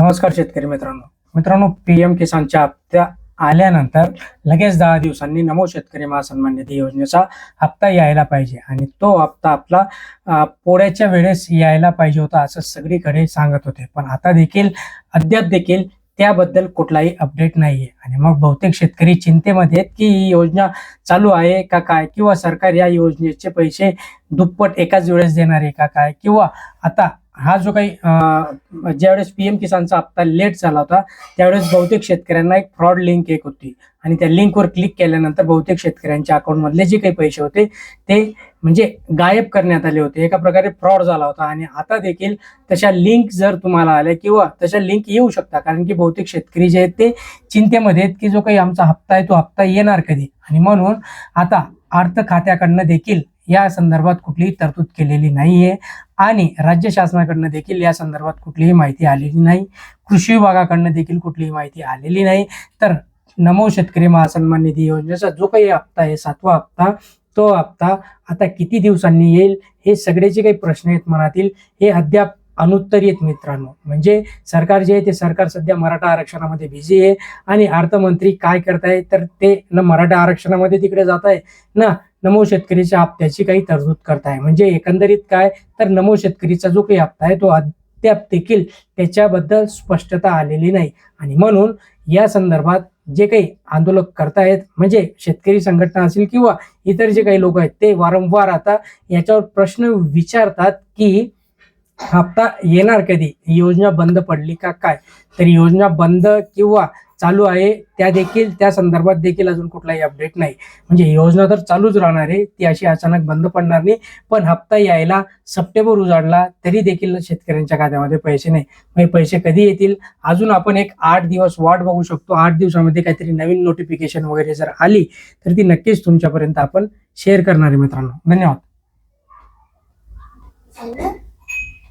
नमस्कार शेतकरी मित्रांनो. मित्रांनो पी एम किसानच्या हप्त्या आल्यानंतर लगेच दहा दिवसांनी नमो शेतकरी महासन्मान निधी योजनेचा हप्ता यायला पाहिजे आणि तो हप्ता आपला पोळ्याच्या वेळेस यायला पाहिजे होता असं सगळीकडे सांगत होते. पण आता देखील अद्याप देखील त्याबद्दल कुठलाही अपडेट नाहीये. आणि मग बहुतेक शेतकरी चिंतेमध्ये आहेत की ही योजना चालू आहे का काय? किंवा सरकार या योजनेचे पैसे दुप्पट एकाच वेळेस देणार आहे का काय? किंवा आता हा जो काही ज्यावेळेस ज्यावेळेस पीएम किसानचा हप्ता लेट झाला होता त्यावेळेस बहुतेक शेतकऱ्यांना एक फ्रॉड लिंक एक होती. आणि त्या लिंकवर क्लिक केल्यानंतर बहुतेक शेतकऱ्यांच्या अकाउंटमधले जे काही पैसे होते ते म्हणजे गायब करण्यात आले होते. एका प्रकारे फ्रॉड झाला होता. आणि आता देखील तशा लिंक जर तुम्हाला आल्या किंवा तशा लिंक येऊ शकता कारण की बहुतेक शेतकरी जे आहेत ते चिंतेमध्ये आहेत की जो काही आमचा हप्ता आहे तो हप्ता येणार कधी? आणि म्हणून आता अर्थ खात्याकडनं देखील या संदर्भात कुठलीही तरतूद केलेली नाहीये आणि राज्य शासनाकडनं देखील या संदर्भात कुठलीही माहिती आलेली नाही. कृषी विभागाकडनं देखील कुठलीही माहिती आलेली नाही. तर नमो शेतकरी महासन्मान निधी योजनेचा जो काही हप्ता आहे सातवा हप्ता तो हप्ता आता किती दिवसांनी येईल हे सगळे जे काही प्रश्न आहेत मनातील हे अद्याप अनुत्तरित मित्रांनो. म्हणजे सरकार जे आहे ते सरकार सध्या मराठा आरक्षणामध्ये बिझी आहे आणि अर्थमंत्री काय करताय तर ते ना मराठा आरक्षणामध्ये तिकडे जात आहे ना नमो शेतकरीच्या हप्त्याची काही तरतूद करताय. म्हणजे एकंदरीत काय? तर नमो शेतकरीचा जो काही हप्ता आहे तो अद्याप देखील त्याच्याबद्दल स्पष्टता आलेली नाही. आणि म्हणून या संदर्भात जे काही आंदोलक करतायत म्हणजे शेतकरी संघटना असेल किंवा इतर जे काही लोक आहेत ते वारंवार आता याच्यावर प्रश्न विचारतात की हप्ता येणार कधी? ही योजना बंद पडली का काय? तर योजना बंद किंवा चालू आहे त्या देखील त्या संदर्भात देखील अजून कुठलाही अपडेट नाही. म्हणजे योजना तर चालूच राहणार आहे ती अशी अचानक बंद पडणार नाही पण हप्ता यायला सप्टेंबर उजाडला तरी देखील शेतकऱ्यांच्या खात्यामध्ये पैसे नाही. म्हणजे पैसे कधी येतील? अजून आपण एक आठ दिवस वाट बघू शकतो. आठ दिवसामध्ये काहीतरी नवीन नोटिफिकेशन वगैरे जर आली तर ती नक्कीच तुमच्यापर्यंत आपण शेअर करणार आहे मित्रांनो. धन्यवाद.